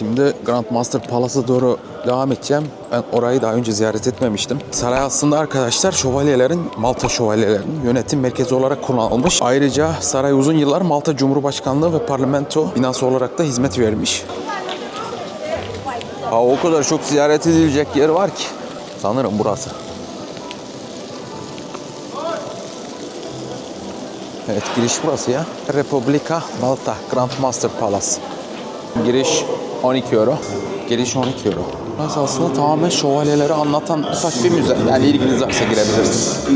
Şimdi Grand Master Palace'a doğru devam edeceğim. Ben orayı daha önce ziyaret etmemiştim. Saray aslında arkadaşlar şövalyelerin, Malta şövalyelerinin yönetim merkezi olarak kullanılmış. Ayrıca saray uzun yıllar Malta Cumhurbaşkanlığı ve parlamento binası olarak da hizmet vermiş. Ha, o kadar çok ziyaret edilecek yer var ki. Sanırım burası. Evet giriş burası ya. Republika Malta Grand Master Palace. Giriş 12 euro. Giriş 12 euro. Burası aslında tamamen şövalyeleri anlatan ufak bir müze. Yani ilginiz varsa girebilirsiniz.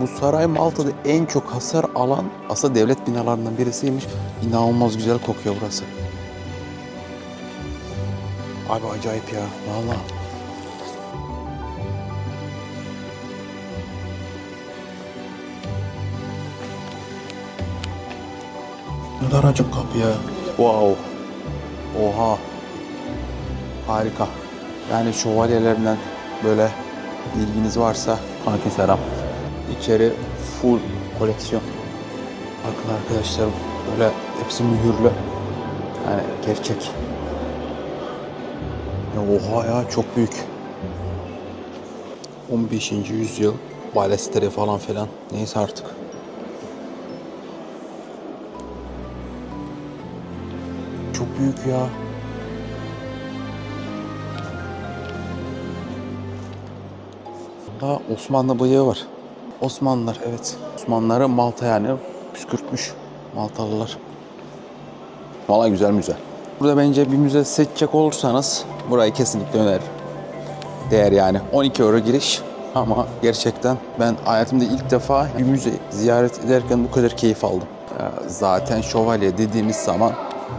Bu saray Malta'da en çok hasar alan aslında devlet binalarından birisiymiş. İnanılmaz güzel kokuyor burası. Abi acayip ya. Vallahi. Ne daracık kapı ya. Wow. Oha. Harika. Yani şövalyelerinden böyle ilginiz varsa kanki selam. İçeri full koleksiyon. Bakın arkadaşlarım böyle hepsi mühürlü. Yani gerçek. Ya oha ya çok büyük. 15. yüzyıl balestere falan filan. Neyse artık. Çok büyük ya. Daha Osmanlı bıyığı var. Osmanlılar evet. Osmanlıları Malta yani püskürtmüş Maltalılar. Valla güzel müze. Burada bence bir müze seçecek olursanız burayı kesinlikle öneririm. Değer yani. 12 euro giriş ama gerçekten ben hayatımda ilk defa bir müze ziyaret ederken bu kadar keyif aldım. Zaten şövalye dediğimiz zaman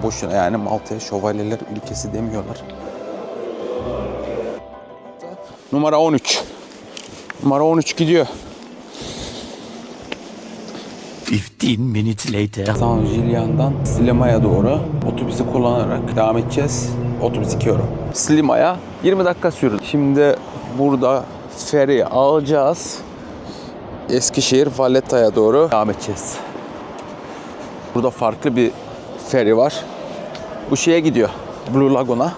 boşuna yani Malta'ya şövalyeler ülkesi demiyorlar. Numara 13. Numara 13 gidiyor. 15 minutes later. San Julian'dan Slima'ya doğru otobüsü kullanarak devam edeceğiz. Otobüs 2 euro. Slima'ya 20 dakika sürdü. Şimdi burada feri alacağız. Eskişehir Valletta'ya doğru devam edeceğiz. Burada farklı bir feri var. Bu şeye gidiyor. Blue Lagoon'a.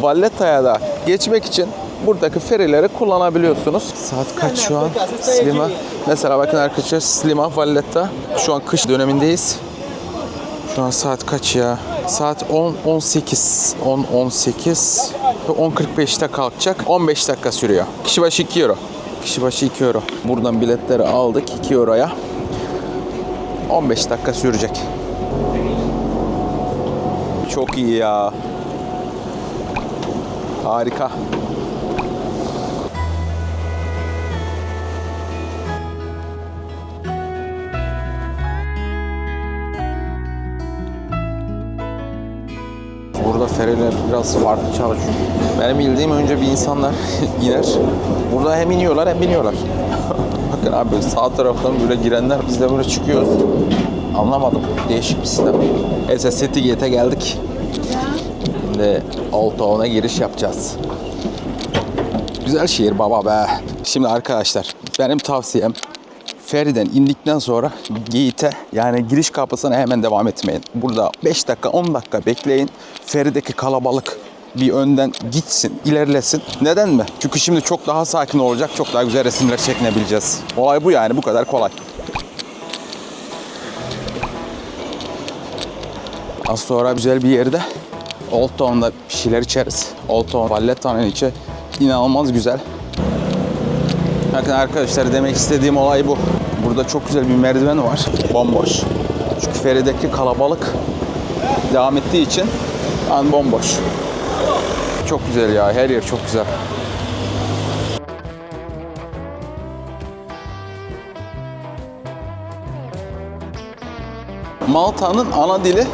Valletta'ya da geçmek için buradaki ferileri kullanabiliyorsunuz. Saat kaç şu an? Slima. Mesela bakın arkadaşlar Slima Valletta. Şu an kış dönemindeyiz. Şu an saat kaç ya? Saat 10 18 10 18 10.45'te kalkacak. 15 dakika sürüyor. Kişi başı 2 euro. Kişi başı 2 euro. Buradan biletleri aldık 2 euroya. 15 dakika sürecek. Çok iyi ya. Harika. Burada feriler biraz farklı çalışıyor. Benim bildiğim önce bir insanlar iner. Burada hem iniyorlar hem biniyorlar. Bakın abi sağ taraftan böyle girenler biz de böyle çıkıyoruz. Anlamadım. Değişik bir sistem. Neyse Citygate'e geldik. Şimdi Old giriş yapacağız. Güzel şehir baba be. Şimdi arkadaşlar benim tavsiyem feriden indikten sonra gate'e yani giriş kapısına hemen devam etmeyin. Burada 5 dakika 10 dakika bekleyin. Ferideki kalabalık bir önden gitsin, ilerlesin. Neden mi? Çünkü şimdi çok daha sakin olacak, çok daha güzel resimler çekinebileceğiz. Olay bu yani, bu kadar kolay. Az sonra güzel bir yerde Old Town'da bir şeyler içeriz. Old Town, Valletta'nın içi inanılmaz güzel. Bakın arkadaşlar demek istediğim olay bu. Burada çok güzel bir merdiven var. Bomboş. Çünkü ferideki kalabalık devam ettiği için an bomboş. Çok güzel ya. Her yer çok güzel. Malta'nın ana dili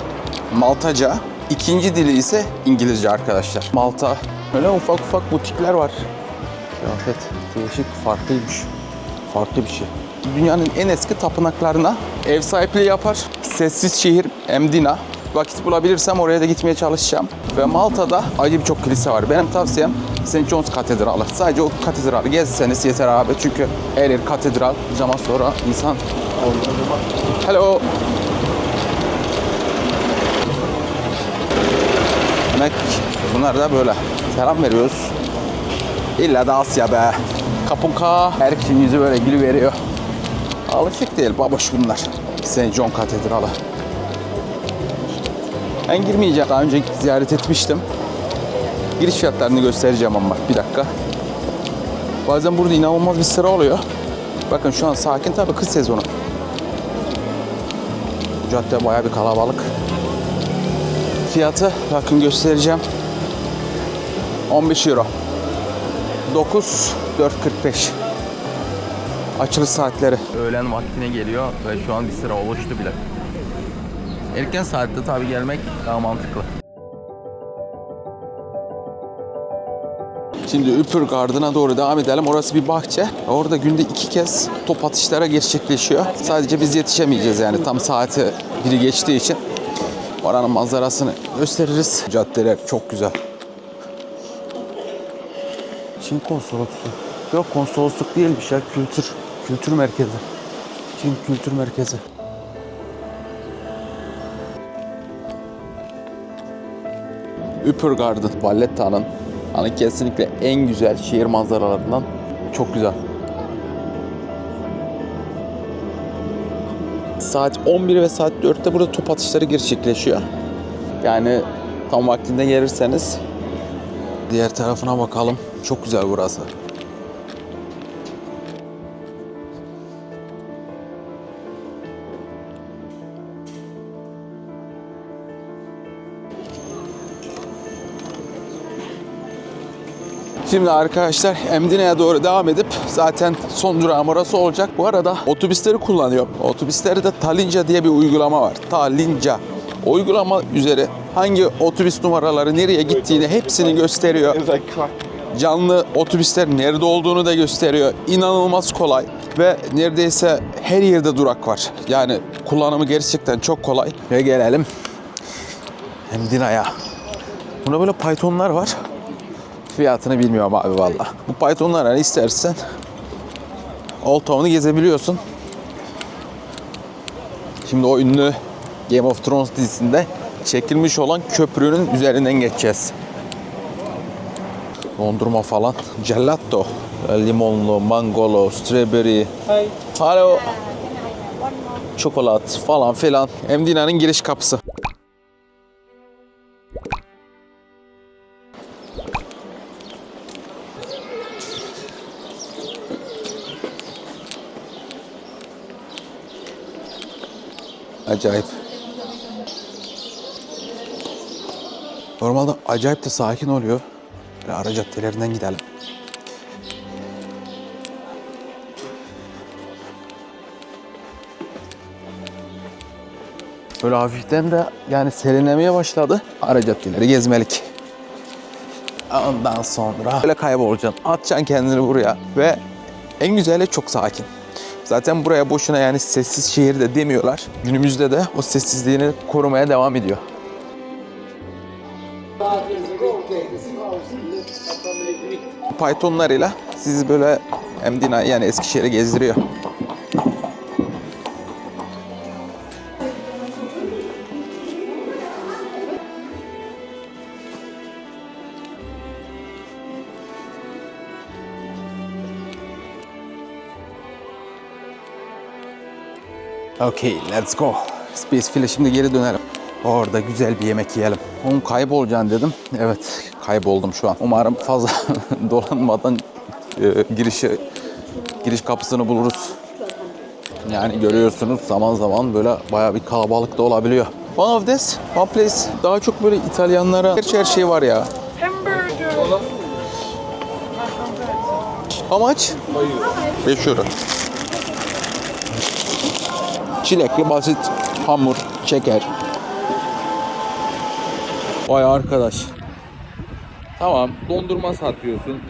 Maltaca. İkinci dili ise İngilizce arkadaşlar. Malta böyle ufak ufak butikler var. Kıyafet değişik, farklıymış. Farklı bir şey. Dünyanın en eski tapınaklarına ev sahipliği yapar. Sessiz şehir Emdina. Vakit bulabilirsem oraya da gitmeye çalışacağım. Ve Malta'da acı birçok kilise var. Benim tavsiyem St. John's Katedralı. Sadece o katedralı gezseniz yeter abi. Çünkü her yer katedral. Zaman sonra insan... Hello. Demek bunlar da böyle. Selam veriyoruz. İlla da Asya be. Kapunka. Her kişinin yüzü böyle gülü veriyor. Alışık değil baboş bunlar. St. John Katedralı. Ben girmeyeceğim. Daha önce ziyaret etmiştim. Giriş fiyatlarını göstereceğim ama bir dakika. Bazen burada inanılmaz bir sıra oluyor. Bakın şu an sakin tabii kış sezonu. Bu cadde bayağı bir kalabalık. Fiyatı bakın göstereceğim. 15 euro. 9 4.45. Açılış saatleri. Öğlen vaktine geliyor ve şu an bir sıra oluştu bile. Erken saatte tabii gelmek daha mantıklı. Şimdi Üpür Garden'a doğru devam edelim. Orası bir bahçe. Orada günde iki kez top atışlara gerçekleşiyor. Sadece biz yetişemeyeceğiz yani tam saati biri geçtiği için. Oranın manzarasını gösteririz. Caddeler çok güzel. Çin konsolosluğu. Yok konsolosluk değilmiş ya kültür. Kültür merkezi. Çin kültür merkezi. Upper Garden, Valletta'nın hani kesinlikle en güzel şehir manzaralarından çok güzel. Saat 11 ve saat 4'te burada top atışları gerçekleşiyor. Yani tam vaktinde gelirseniz diğer tarafına bakalım. Çok güzel burası. Şimdi arkadaşlar Emdine'ye doğru devam edip zaten son durağım orası olacak. Bu arada otobüsleri kullanıyorum. Otobüslerde Talinca diye bir uygulama var. Talinca. Uygulama üzeri hangi otobüs numaraları nereye gittiğini hepsini gösteriyor. Canlı otobüsler nerede olduğunu da gösteriyor. İnanılmaz kolay ve neredeyse her yerde durak var. Yani kullanımı gerçekten çok kolay. Ve gelelim Emdine'ye. Bunda böyle Python'lar var. Fiyatını bilmiyorum abi valla. Bu Python'lara istersen Old Town'u gezebiliyorsun. Şimdi o ünlü Game of Thrones dizisinde çekilmiş olan köprünün üzerinden geçeceğiz. Dondurma falan. Gelato. Limonlu, mangolo, strawberry. Hello. Çokolat falan filan. Emdina'nın giriş kapısı. Acayip. Normalde acayip de sakin oluyor. Böyle ara caddelerinden gidelim. Böyle hafiften de yani serinlemeye başladı. Ara caddeleri gezmelik. Ondan sonra böyle kaybolacaksın. Atacaksın kendini buraya ve en güzeli çok sakin. Zaten buraya boşuna yani sessiz şehir de demiyorlar. Günümüzde de o sessizliğini korumaya devam ediyor. Pythonlarıyla sizi böyle Emdina yani Eskişehir'e gezdiriyor. Okay, let's go. Space Fill'e şimdi geri dönelim. Orada güzel bir yemek yiyelim. Oğlum kaybolacaksın dedim. Evet, kayboldum şu an. Umarım fazla dolanmadan e, girişi giriş kapısını buluruz. Yani görüyorsunuz zaman zaman böyle bayağı bir kalabalık da olabiliyor. One of this, one place. Daha çok böyle İtalyanlara her şey var ya. How much? 5 euro. Çilekli basit hamur, şeker. Vay arkadaş. Tamam dondurma satıyorsun.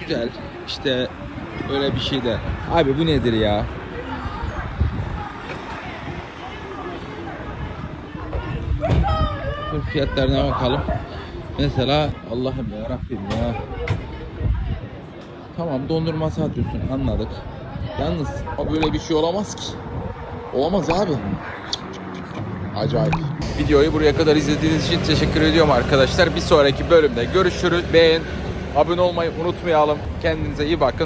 Güzel. İşte öyle bir şey de. Abi bu nedir ya? Dur fiyatlarına bakalım. Mesela Allah'ım ya Rabbim ya. Tamam dondurma satıyorsun anladık. Yalnız böyle bir şey olamaz ki. Olamaz abi. Acayip. Videoyu buraya kadar izlediğiniz için teşekkür ediyorum arkadaşlar. Bir sonraki bölümde görüşürüz. Beğen, abone olmayı unutmayalım. Kendinize iyi bakın.